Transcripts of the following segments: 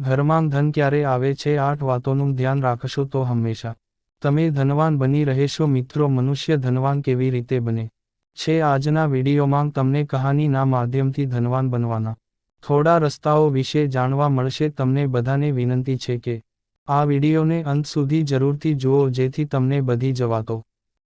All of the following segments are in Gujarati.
ઘરમાં ધન ક્યારે આવે છે આઠ વાતોનું ધ્યાન રાખશો તો હંમેશા. તમે ધનવાન બની રહેશો મિત્રો, મનુષ્ય ધનવાન કેવી રીતે બને? છે આજના વિડીયોમાં તમને કહાનીના માધ્યમથી ધનવાન બનવાના. થોડા રસ્તાઓ વિશે જાણવા મળશે તમને બધાને વિનંતી છે કે, આ વિડીયોને અંત સુધી જરૂરથી જુઓ જેથી તમને બધી જ વાતો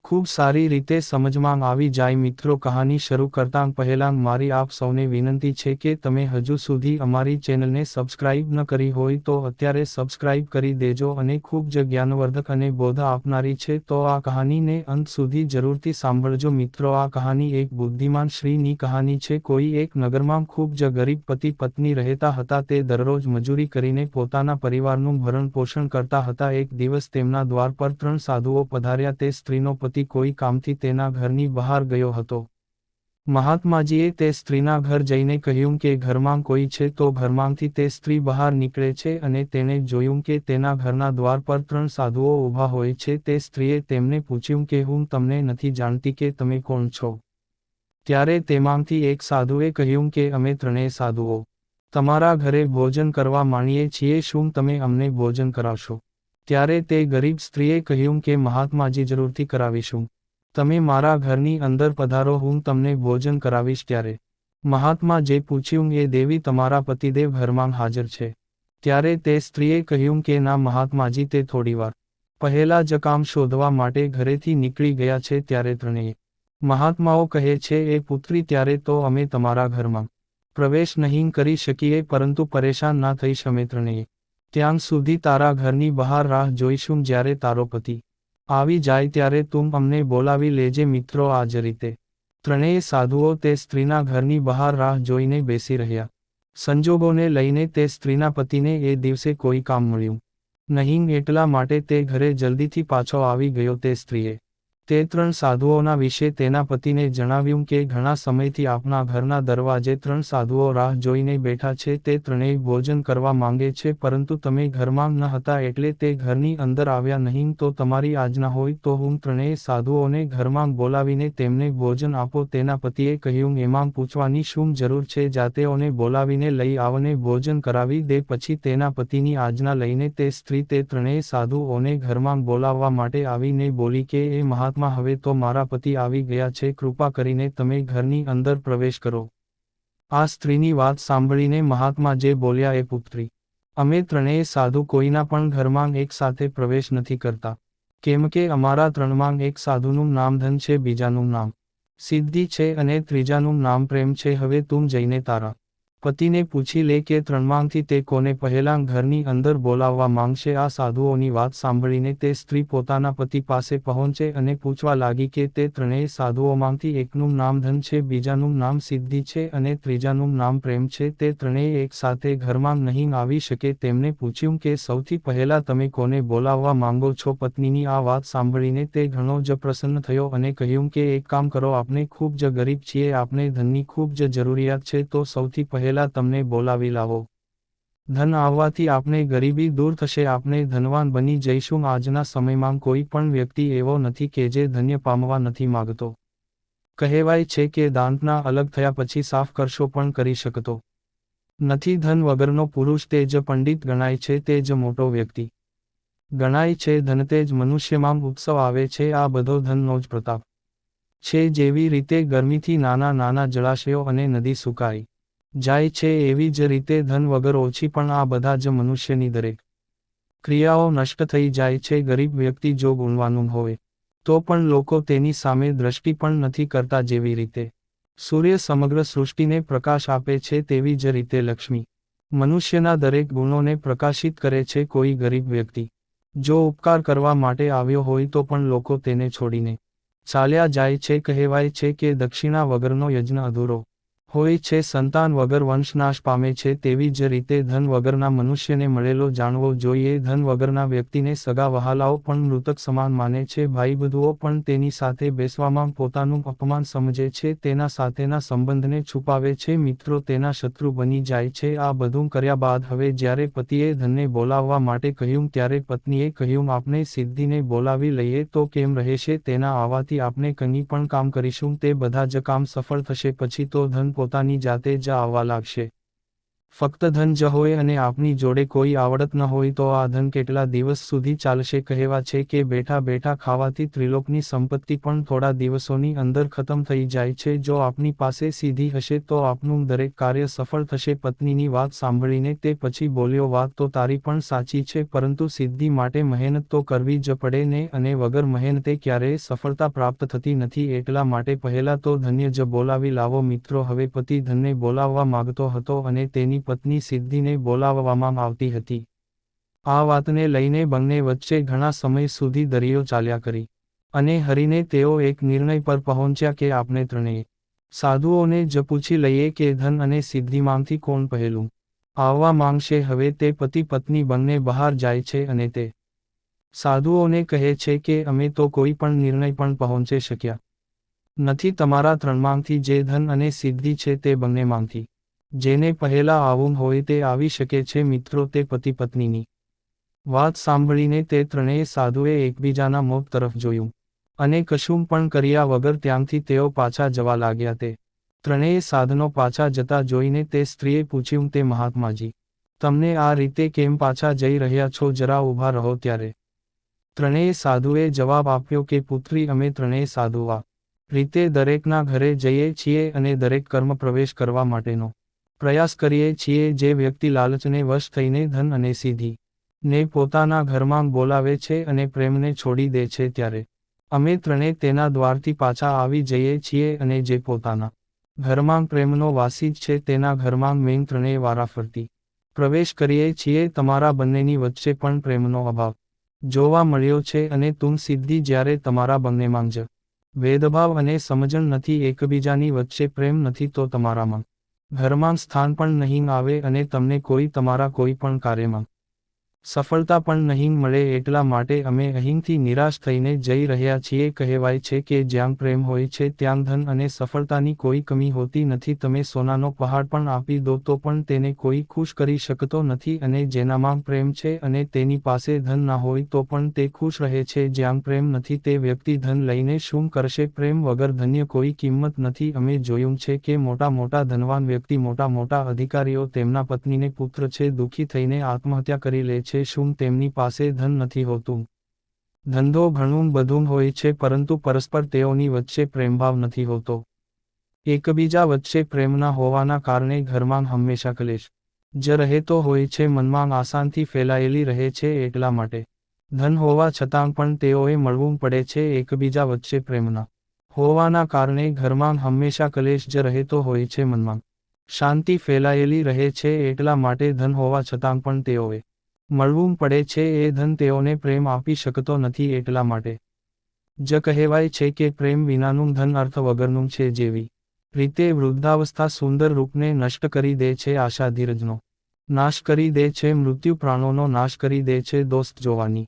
ખૂબ સારી રીતે સમજમાં આવી જાય મિત્રો કહાની શરૂ કરતાં પહેલાં મારી આપ સૌને વિનંતી છે કે તમે હજુ સુધી અમારી ચેનલને સબસ્ક્રાઇબ ન કરી હોય તો અત્યારે સબસ્ક્રાઇબ કરી દેજો અને ખૂબ જ જ્ઞાનવર્ધક અને બોધ આપનારી છે તો આ કહાનીને અંત સુધી જરૂરથી સાંભળજો મિત્રો. આ કહાની એક બુદ્ધિમાન શ્રીની કહાની છે. કોઈ એક નગરમાં ખૂબ જ ગરીબ પતિ પત્ની રહેતા હતા તે દરરોજ મજૂરી કરીને પોતાના પરિવારનું ભરણ પોષણ કરતા હતા. એક દિવસ તેમના દ્વાર પર ત્રણ સાધુઓ પધાર્યા. તે સ્ત્રીનો પતિ કોઈ કામથી તેના ઘરની બહાર ગયો હતો. મહાત્માજીએ તે સ્ત્રીના ઘર જઈને કહ્યું કે ઘરમાં કોઈ છે તો ઘરમાંથી તે સ્ત્રી બહાર નીકળે છે અને તેણે જોયું કે તેના ઘરના દ્વાર પર ત્રણ સાધુઓ ઊભા હોય છે. તે સ્ત્રીએ તેમને પૂછ્યું કે હું તમને નથી જાણતી કે તમે કોણ છો? ત્યારે તેમાંથી એક સાધુએ કહ્યું કે અમે ત્રણેય સાધુઓ તમારા ઘરે ભોજન કરવા માણીએ છીએ, શું તમે અમને ભોજન કરાવશો? ત્યારે તે ગરીબ સ્ત્રીએ કહ્યું કે, મહાત્માજી, જરૂરથી કરાવીશું. તમે મારા ઘરની અંદર પધારો, હું તમને ભોજન કરાવીશ ત્યારે. મહાત્મા જે પૂછ્યું, એ દેવી તમારા પતિદેવ ઘરમાં હાજર છે. ત્યારે તે સ્ત્રીએ કહ્યું કે, ના મહાત્માજી, તે થોડીવાર પહેલા જ કામ શોધવા માટે ઘરેથી નીકળી ગયા છે ત્યારે ત્રણેય. મહાત્માઓ કહે છે, એ પુત્રી, ત્યારે તો અમે તમારા ઘરમાં પ્રવેશ નહીં કરી શકીએ, પરંતુ પરેશાન ના થઈશ અમે ત્રણેય. ત્યાં સુધી તારા ઘરની બહાર રાહ જોઈશું જ્યારે તારો પતિ આવી જાય ત્યારે તું અમને બોલાવી લેજે મિત્રો આ જ રીતે. ત્રણેય સાધુઓ તે સ્ત્રીના ઘરની બહાર રાહ જોઈને બેસી રહ્યા. સંજોગોને લઈને તે સ્ત્રીના પતિને એ દિવસે કોઈ કામ મળ્યું નહીં, એટલા માટે તે ઘરે જલ્દીથી પાછો આવી ગયો તે સ્ત્રીએ. તે ત્રણ સાધુઓના વિશે તેના પતિને જણાવ્યું કે ઘણા સમયથી આપના ઘરના દરવાજે ત્રણ સાધુઓ રાહ જોઈને બેઠા છે, તે ત્રણેય ભોજન કરવા માંગે છે, પરંતુ તમે ઘરમાં ન હતા એટલે તે ઘરની અંદર આવ્યા નહીં તો તમારી આજના હોય તો હું ત્રણેય સાધુઓને ઘરમાં બોલાવીને તેમને ભોજન આપો. તેના પતિએ કહ્યું, એમાં પૂછવાની શું જરૂર છે? જાતેઓને બોલાવીને લઈ આવને ભોજન કરાવી દે. પછી તેના પતિની આજના લઈને તે સ્ત્રી તે ત્રણેય સાધુઓને ઘરમાં બોલાવવા માટે આવીને બોલી કે, એ મહા મહાત્મા હવે તો મારા પતિ આવી ગયા છે, કૃપા કરીને તમે ઘરની અંદર પ્રવેશ કરો. આ સ્ત્રીની વાત સાંભળીને મહાત્મા જે બોલ્યા, એ પુત્રી, અમે ત્રણેય સાધુ કોઈના પણ ઘરમાં એક સાથે પ્રવેશ નથી કરતા. કેમ કે અમારા ત્રણમાં એક સાધુનું નામ ધન છે, બીજાનું નામ સિદ્ધિ છે અને ત્રીજાનું નામ પ્રેમ છે, હવે તું જઈને તારા પતિને પૂછી લે કે ત્રણમાંથી તે કોને પહેલાં ઘરની અંદર બોલાવવા માંગશે? આ સાધુઓની વાત સાંભળીને તે સ્ત્રી પોતાના પતિ પાસે પહોંચે અને પૂછવા લાગી કે તે ત્રણેય સાધુઓમાંથી એકનું નામ ધન છે, બીજાનું નામ સિદ્ધિ છે અને ત્રીજાનું નામ પ્રેમ છે. તે ત્રણેય એક સાથે ઘરમાં નહીં આવી શકે. તેમને પૂછ્યું કે સૌથી પહેલા તમે કોને બોલાવવા માંગો છો? પત્નીની આ વાત સાંભળીને તે ઘણો જ પ્રસન્ન થયો અને કહ્યું કે, એક કામ કરો, આપણે ખૂબ જ ગરીબ છીએ, આપણે ધનની ખૂબ જ જરૂરિયાત છે, તો સૌથી પહેલા પહેલા તમને બોલાવી લાવો. ધન આવવાથી આપણે ગરીબી દૂર થશે. આપણે ધનવાન બની જઈશું. આજના સમયમાં કોઈ પણ વ્યક્તિ એવો નથી કે જે ધન્ય પામવા નથી માગતો. કહેવાય છે કે દાંતના અલગ થયા પછી સાફ કરશો પણ કરી શકતો. નથી ધન વગરનો પુરુષ તે જ પંડિત ગણાય છે. તે જ મોટો વ્યક્તિ ગણાય છે. ધનતેજ મનુષ્યમાં ઉત્સવ આવે છે. આ બધો ધનનો જ પ્રતાપ છે. જેવી રીતે ગરમીથી નાના નાના જળાશયો અને નદી સુકાઈ જાય છે એવી જ રીતે ધન વગર ઓછી પણ આ બધા જ મનુષ્યની દરેક ક્રિયાઓ નષ્ટ થઈ જાય છે. ગરીબ વ્યક્તિ જો ગુણવાનું હોય, તો પણ લોકો તેની સામે દ્રષ્ટિ પણ નથી કરતા જેવી રીતે સૂર્ય સમગ્ર સૃષ્ટિને પ્રકાશ આપે છે તેવી જ રીતે લક્ષ્મી મનુષ્યના દરેક ગુણોને પ્રકાશિત કરે છે. કોઈ ગરીબ વ્યક્તિ જો ઉપકાર કરવા માટે આવ્યો હોય તો પણ લોકો તેને છોડીને ચાલ્યા જાય છે. કહેવાય છે કે દક્ષિણા વગરનો યજ્ઞ અધૂરો હોય છે, સંતાન વગર વંશનાશ પામે છે, તેવી જ રીતે ધન વગરના મનુષ્યને મળેલો જાણવો જોઈએ. ધન વગરના વ્યક્તિને સગા વહાલાઓ પણ મૃતક સમાન માને છે. ભાઈબંધુઓ પણ તેની સાથે બેસવામાં પોતાનું અપમાન સમજે છે, તેના સાથેના સંબંધને છુપાવે છે. મિત્રો, તેના શત્રુ બની જાય છે. આ બધું કર્યા બાદ હવે જ્યારે પતિએ ધનને બોલાવવા માટે કહ્યું, ત્યારે પત્નીએ કહ્યું આપણે સિદ્ધિને બોલાવી લઈએ તો કેમ રહેશે? તેના આવવાથી આપણે કંઈ પણ કામ કરીશું. તે બધા જ કામ સફળ થશે. પછી તો ધન પોતાની જાતે જ આવવા લાગશે. ફક્ત ધન જ હોય અને આપની જોડે કોઈ આવડત ન હોય તો આ ધન કેટલા દિવસ સુધી ચાલશે કહેવા છે કે બેઠા બેઠા ખાવાથી ત્રિલોકની સંપત્તિ પણ થોડા દિવસોની અંદર ખતમ થઈ જાય છે. જો આપની પાસે સીધી હશે તો આપનું દરેક કાર્ય સફળ થશે. પત્નીની વાત સાંભળીને તે પછી બોલ્યો, વાત તો તારી પણ સાચી છે, પરંતુ સિદ્ધિ માટે મહેનત તો કરવી જ પડે ને, અને વગર મહેનતે ક્યારેય સફળતા પ્રાપ્ત થતી નથી. એટલા માટે પહેલા તો ધન્ય જ બોલાવી લાવો મિત્રો. હવે પતિ ધનને બોલાવવા માગતો હતો અને તેની પત્ની સિદ્ધિને બોલાવવામાં આવતી હતી. આ વાતને લઈને બંને વચ્ચે ઘણા સમય સુધી દરિયો ચાલ્યા કરી. અને હરીને તેઓ એક નિર્ણય પર પહોંચ્યા કે આપણે ત્રણેય સાધુઓને જ પૂછી લઈએ કે ધન અને સિદ્ધિમાંથી કોણ પહેલું. આવવા માંગશે હવે તે પતિ પત્ની બંને બહાર જાય છે અને તે સાધુઓને કહે છે કે અમે તો કોઈ પણ નિર્ણય પણ પહોંચી શક્યા નથી. તમારા ત્રણમાંથી જે ધન અને સિદ્ધિ છે તે બંને માંગથી જેને પહેલા આવું હોય તે આવી શકે છે મિત્રો તે પતિ પત્નીની વાત સાંભળીને તે ત્રણેય સાધુએ એકબીજાના મોત તરફ જોયું અને કશું પણ કર્યા વગર ત્યાંથી તેઓ પાછા જવા લાગ્યા તે ત્રણેય સાધનો પાછા જતા જોઈને તે સ્ત્રીએ પૂછ્યું, તે મહાત્માજી, તમને આ રીતે કેમ પાછા જઈ રહ્યા છો? જરા ઊભા રહો ત્યારે. ત્રણેય સાધુએ જવાબ આપ્યો કે, પુત્રી, અમે ત્રણેય સાધુવા રીતે દરેકના ઘરે જઈએ છીએ અને દરેક કર્મ પ્રવેશ કરવા માટેનો પ્રયાસ કરીએ છીએ જે વ્યક્તિ લાલચને વશ થઈને ધન અને સિદ્ધિ ને પોતાના ઘરમાં બોલાવે છે અને પ્રેમને છોડી દે છે ત્યારે. અમે ત્રણે તેના દ્વારથી પાછા આવી જઈએ છીએ અને જે પોતાના ઘરમાં પ્રેમનો વાસી જ છે તેના ઘરમાં મેં ત્રણેય વારા ફરતી પ્રવેશ કરીએ છીએ તમારા બંનેની વચ્ચે પણ પ્રેમનો અભાવ જોવા મળ્યો છે અને તું સિદ્ધિ જ્યારે તમારા બંનેમાં જ ભેદભાવ અને સમજણ નથી એકબીજાની વચ્ચે પ્રેમ નથી તો તમારામાં ઘરમાં સ્થાન પણ નહીં આવે અને તમને કોઈ તમારા કોઈ પણ કાર્યમાં સફળતા પણ નહીં મળે એટલા માટે અમે અહીંથી નિરાશ થઈને જઈ રહ્યા છીએ. કહેવાય છે કે જ્યાં પ્રેમ હોય છે ત્યાં ધન અને સફળતાની કોઈ કમી હોતી નથી. તમે સોનાનો પહાડ પણ આપી દો તો પણ તેને કોઈ ખુશ કરી શકતો નથી અને જેનામાં પ્રેમ છે અને તેની પાસે ધન ના હોય તો પણ તે ખુશ રહે છે. જ્યાં પ્રેમ નથી તે વ્યક્તિ ધન લઈને શું કરશે? પ્રેમ વગર ધન્ય કોઈ કિંમત નથી. અમે જોયું છે કે મોટા મોટા ધનવાન વ્યક્તિ મોટા મોટા અધિકારીઓ તેમના પત્નીને પુત્ર છે, દુઃખી થઈને આત્મહત્યા કરી લે છે. છે શું તેમની પાસે ધન નથી હોતું? ધંધો ઘણું બધું હોય છે પરંતુ પરસ્પર તેઓની વચ્ચે પ્રેમભાવ નથી હોતો. એકબીજા વચ્ચે પ્રેમના હોવાના કારણે ઘરમાં હંમેશા કલેશ. જ રહેતો હોય છે મનમાં આસાનથી ફેલાયેલી રહે છે એટલા માટે. ધન હોવા છતાં પણ તેઓએ મળવું પડે છે એકબીજા વચ્ચે પ્રેમના. હોવાના કારણે ઘરમાં હંમેશા કલેશ જ રહેતો હોય છે મનમાં. શાંતિ ફેલાયેલી રહે છે એટલા માટે ધન હોવા છતાં પણ તેઓએ મળવું પડે છે એ ધન તેઓને પ્રેમ આપી શકતો નથી એટલા માટે. જ કહેવાય છે કે પ્રેમ વિનાનું ધન અર્થ વગરનું છે જેવી રીતે વૃદ્ધાવસ્થા સુંદર રૂપને નષ્ટ કરી દે છે આશા ધીરજનો. નાશ કરી દે છે મૃત્યુ પ્રાણોનો નાશ કરી દે છે દોસ્ત જોવાની.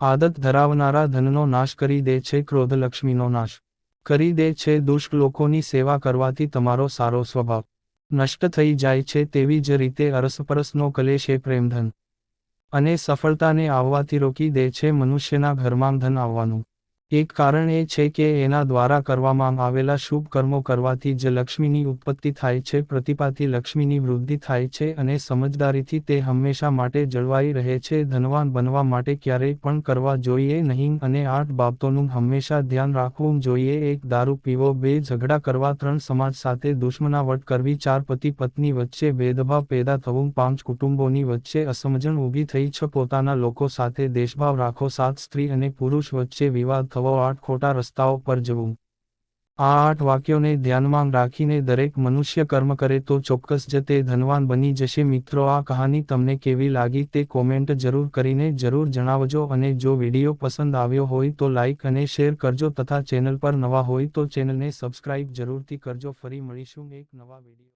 આદત ધરાવનારા ધનનો નાશ કરી દે છે ક્રોધ લક્ષ્મીનો નાશ કરી દે છે દુષ્ટ લોકોની સેવા કરવાથી તમારો સારો સ્વભાવ નષ્ટ થઈ જાય છે તેવી જ રીતે અરસપરસનો કલેશ એ પ્રેમધન અને સફળતાને આવવાથી રોકી દે છે મનુષ્યના ઘરમાં ધન આવવાનું. એક કારણ એ છે કે એના દ્વારા કરવામાં આવેલા શુભ કર્મો કરવાથી જ લક્ષ્મીની ઉત્પત્તિ થાય છે, પ્રતિપાથી લક્ષ્મીની વૃદ્ધિ થાય છે અને સમજદારીથી તે હંમેશા માટે જળવાઈ રહે છે, ધનવાન બનવા માટે ક્યારેય પણ કરવા જોઈએ નહીં અને આઠ બાબતોનું હંમેશા ધ્યાન રાખવું જોઈએ. એક, દારૂ પીવો. બે, ઝઘડા કરવા. ત્રણ, સમાજ સાથે દુશ્મનાવટ કરવી. ચાર, પતિ પત્ની વચ્ચે ભેદભાવ પેદા થવું. પાંચ, કુટુંબોની વચ્ચે અસમજણ ઊભી થઈ છ. પોતાના લોકો સાથે દેશભાવ રાખો. સાત, સ્ત્રી અને પુરુષ વચ્ચે વિવાદ થવો આઠ ખોટા રસ્તાઓ પર જવું. આ આઠ વાક્યોને ધ્યાનમાં રાખીને દરેક મનુષ્ય કર્મ કરે તો ચોક્કસ જ તે ધનવાન બની જશે. મિત્રો, આ કહાની તમને કેવી લાગી તે કોમેન્ટ જરૂર કરીને જરૂર જણાવજો અને જો વીડિયો પસંદ આવ્યો હોય તો લાઇક અને શેર કરજો તથા ચેનલ પર નવા હોય તો ચેનલને સબસ્ક્રાઇબ જરૂરથી કરજો. ફરી મળીશું એક નવા વીડિયો